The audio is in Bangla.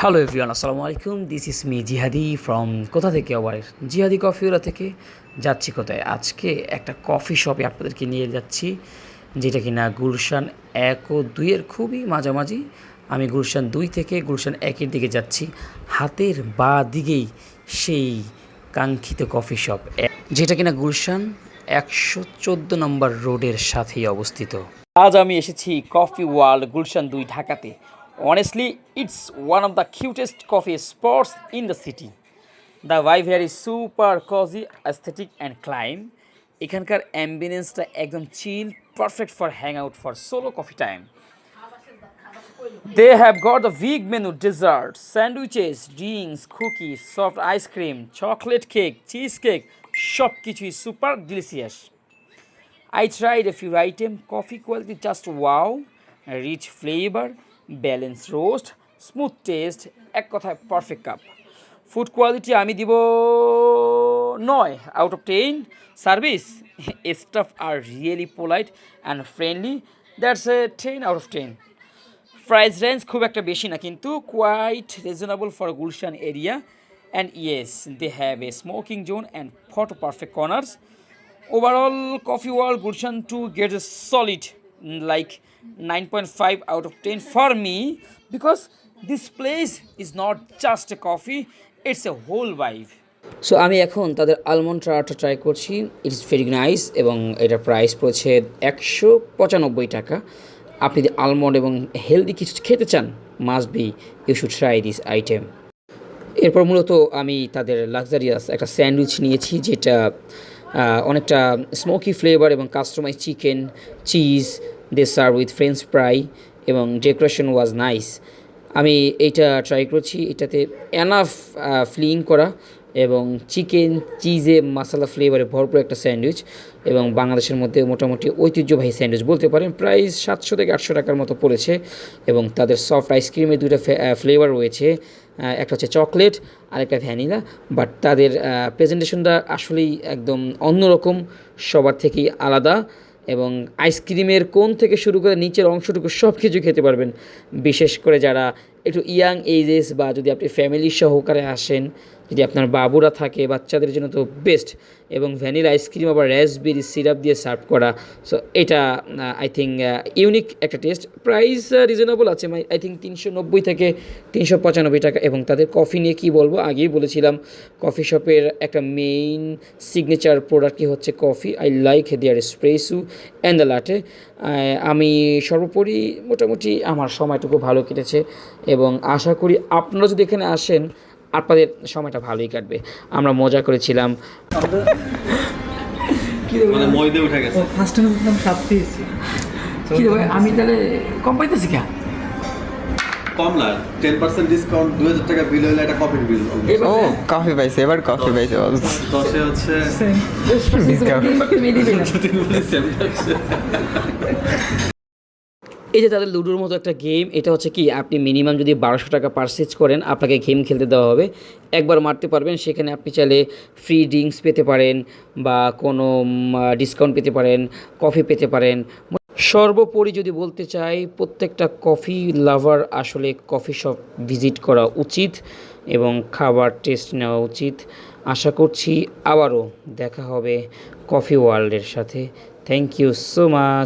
হ্যালো এভরিওয়ান আসসালামু আলাইকুম this is me Jihadi from কোথা থেকে আবার? জিহাদি কফিওলা থেকে যাচ্ছি কোথায়? আজকে একটা কফি শপে আপনাদেরকে নিয়ে যাচ্ছি, যেটা কিনা গুলশান এক ও দুইয়ের খুবই মাঝামাঝি। আমি গুলশান দুই থেকে গুলশান একের দিকে যাচ্ছি। হাতের বা দিকেই সেই কাঙ্ক্ষিত কফি শপ যেটা কিনা গুলশান একশো চোদ্দ নম্বর রোডের সাথেই অবস্থিত। আজ আমি এসেছি কফি ওয়ার্ল্ড গুলশান দুই ঢাকাতে। Honestly it's one of the cutest coffee spots in the city the vibe here is super cozy aesthetic and calm এখানকার অ্যাম্বিয়েন্সটা একদম chill perfect for hang out for solo coffee time They have got the big menu desserts, sandwiches, drinks, cookies, soft ice cream, chocolate cake, cheesecake, সব কিছুই super delicious I tried a few item, coffee quality just wow, rich flavor, balanced roast, smooth taste, এক কথায় পারফেক্ট কাপ। ফুড কোয়ালিটি আমি দিব নয় out of ten service staff R really polite and friendly that's a ten out of ten price range খুব একটা বেশি না কিন্তু quite reasonable for Gulshan area and yes they have a smoking zone and photo perfect corners overall coffee gulshan 2 gets a solid mm, like 9.5 out of 10 for me because this place is not just a coffee, it's a whole vibe. So আমি এখন তাদের আলমন্ড ট্রাটা ট্রাই করছি। ইটস ভেরি নাইস এবং এটার প্রাইস পড়েছে একশো পঁচানব্বই টাকা। আপনি যদি আলমন্ড এবং হেলদি কিছু খেতে চান must be you should try this item এরপর মূলত আমি তাদের লাক্সারিয়াস একটা স্যান্ডউইচ নিয়েছি, যেটা অনেকটা স্মোকি ফ্লেভার এবং customise chicken cheese they serve with French fry এবং ডেকোরেশন ওয়াজ নাইস আমি এইটা ট্রাই করছি, এটাতে এনাফ ফ্লিং করা। এবং চিকেন চিজে মশলা ফ্লেভারে ভরপুর একটা স্যান্ডউইচ এবং বাংলাদেশের মধ্যে মোটামুটি ঐতিহ্যবাহী স্যান্ডউইচ বলতে পারেন প্রাইস সাতশো থেকে আটশো টাকার মতো পড়েছে এবং তাদের সফট আইসক্রিমের দুটো ফ্লেভার রয়েছে। একটা হচ্ছে চকলেট আর একটা ভ্যানিলা বাট তাদের প্রেজেন্টেশনটা আসলেই একদম অন্যরকম, সবার থেকেই আলাদা এবং আইসক্রিমের কোন থেকে শুরু করে নিচের অংশটুকু সব কিছু খেতে পারবেন। বিশেষ করে যারা একটু ইয়াং এজেস বা যদি আপনি ফ্যামিলি সহকারে আসেন, যদি আপনার বাবুরা থাকে, বাচ্চাদের জন্য তো বেস্ট এবং ভ্যানিলা আইসক্রিম আবার র্যাসবেরি সিরাপ দিয়ে সার্ভ করা। সো এটা আই থিঙ্ক ইউনিক একটা টেস্ট প্রাইস রিজনেবল আছে। আই থিঙ্ক তিনশো নব্বই থেকে তিনশো পঁচানব্বই টাকা এবং তাদের কফি নিয়ে কি বলব? আগেই বলেছিলাম কফি শপের একটা মেইন সিগনেচার প্রোডাক্ট কি হচ্ছে coffee I like their espresso and the latte আমি সর্বোপরি মোটামুটি আমার সময়টুকু ভালো কেটেছে এবং আশা করি আপনারা যদি এখানে আসেন আপনাদের সময়টা ভালোই কাটবে। আমরা মজা করেছিলাম। মানে ময়দা উঠে গেছে। ফার্স্ট টাইম দেখলাম সাত পেয়েছি কি রে ভাই, আমি তাহলে কম পাইতেছি কেন কম না টেন পার্সেন্ট ডিসকাউন্ট দুই হাজার টাকা বিল হলে একটা কফির বিল এবার ও কফি পাইছে এবার কফি পাইছে দশে হচ্ছে এই যে তাদের লুডোর মতো একটা গেম এটা হচ্ছে কি, আপনি মিনিমাম যদি বারোশো টাকা পারচেজ করেন, আপনাকে গেম খেলতে দেওয়া হবে। একবার মারতে পারবেন, সেখানে আপনি চাইলে ফ্রি ড্রিঙ্কস পেতে পারেন বা কোনো ডিসকাউন্ট পেতে পারেন কফি পেতে পারেন। সর্বোপরি যদি বলতে চাই, প্রত্যেকটা কফি লাভার আসলে কফি শপ ভিজিট করা উচিত এবং খাবার টেস্ট নেওয়া উচিত। আশা করছি আবারও দেখা হবে কফি ওয়ার্ল্ডের সাথে। Thank you so much